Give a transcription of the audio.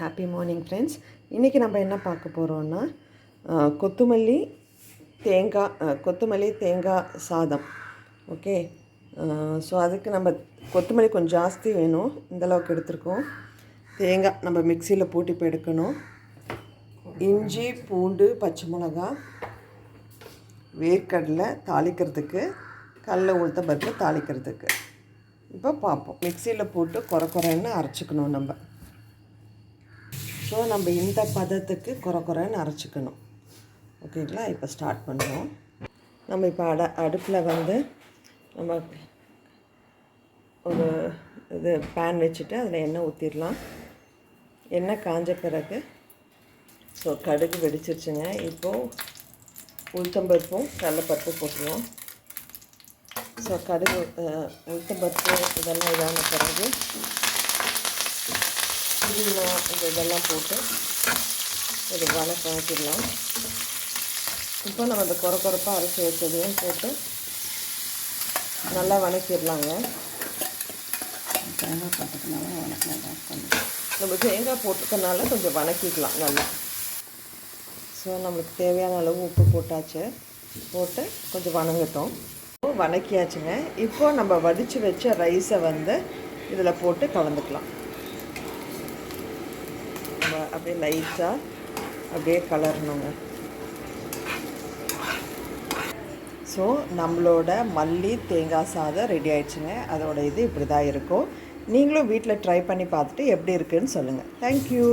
Happy morning friends இன்றைக்கி நம்ம என்ன பார்க்க போகிறோன்னா கொத்துமல்லி தேங்காய் கொத்தமல்லி தேங்காய் சாதம். ஓகே ஸோ அதுக்கு நம்ம கொத்தமல்லி கொஞ்சம் ஜாஸ்தி வேணும். இந்த அளவுக்கு தேங்காய் நம்ம மிக்சியில் போட்டு இப்போ எடுக்கணும். இஞ்சி பூண்டு பச்சை மிளகா வேர்க்கடலை தாளிக்கிறதுக்கு கடல உளுத்த பருப்பு தாளிக்கிறதுக்கு. இப்போ பார்ப்போம். மிக்சியில் போட்டு குறை குறைன்னு அரைச்சிக்கணும் நம்ம. ஸோ நம்ம இந்த பதத்துக்கு குறை குறைன்னு அரைச்சிக்கணும். ஓகேங்களா? இப்போ ஸ்டார்ட் பண்ணுவோம் நம்ம இப்போ அட அடுப்பில் வந்து நம்ம ஒரு இது பேன் வச்சுட்டு அதில் எண்ணெய் ஊற்றிடலாம் எண்ணெய் காஞ்ச பிறகு ஸோ கடுகு வெடிச்சிருச்சுங்க. இப்போது உளுத்தம்பருப்பும் கடலைப்பருப்பும் போட்டுருவோம். ஸோ கடுகு உளுத்தம்பருப்பு இதெல்லாம் இதான பிறகு புதினா இந்த இதெல்லாம் போட்டு ஒரு வணக்க வணக்கிடலாம் இப்போ நம்ம அந்த குறை குறைப்பாக அரைச்சி வச்சதையும் போட்டு நல்லா வணக்கிடலாங்க. தேங்காய் போட்டுக்கனால வணக்கம் நம்ம தேங்காய் போட்டுக்கனால கொஞ்சம் வணக்கிக்கலாம் நல்லா. ஸோ நம்மளுக்கு தேவையான அளவு உப்பு போட்டாச்சு. போட்டு கொஞ்சம் வணங்கட்டும். வணக்கியாச்சுங்க. இப்போ நம்ம வடித்து வச்ச ரைஸை வந்து இதில் போட்டு கலந்துக்கலாம். நம்ம அப்படியே லைட்டாக அப்படியே கலரணுங்க. ஸோ நம்மளோட மல்லி தேங்காய் சாதம் ரெடி ஆயிடுச்சுங்க. அதோட இது இப்படி தான் இருக்கும். நீங்களும் வீட்டில் ட்ரை பண்ணி பார்த்துட்டு எப்படி இருக்குதுன்னு சொல்லுங்கள் தேங்க்யூ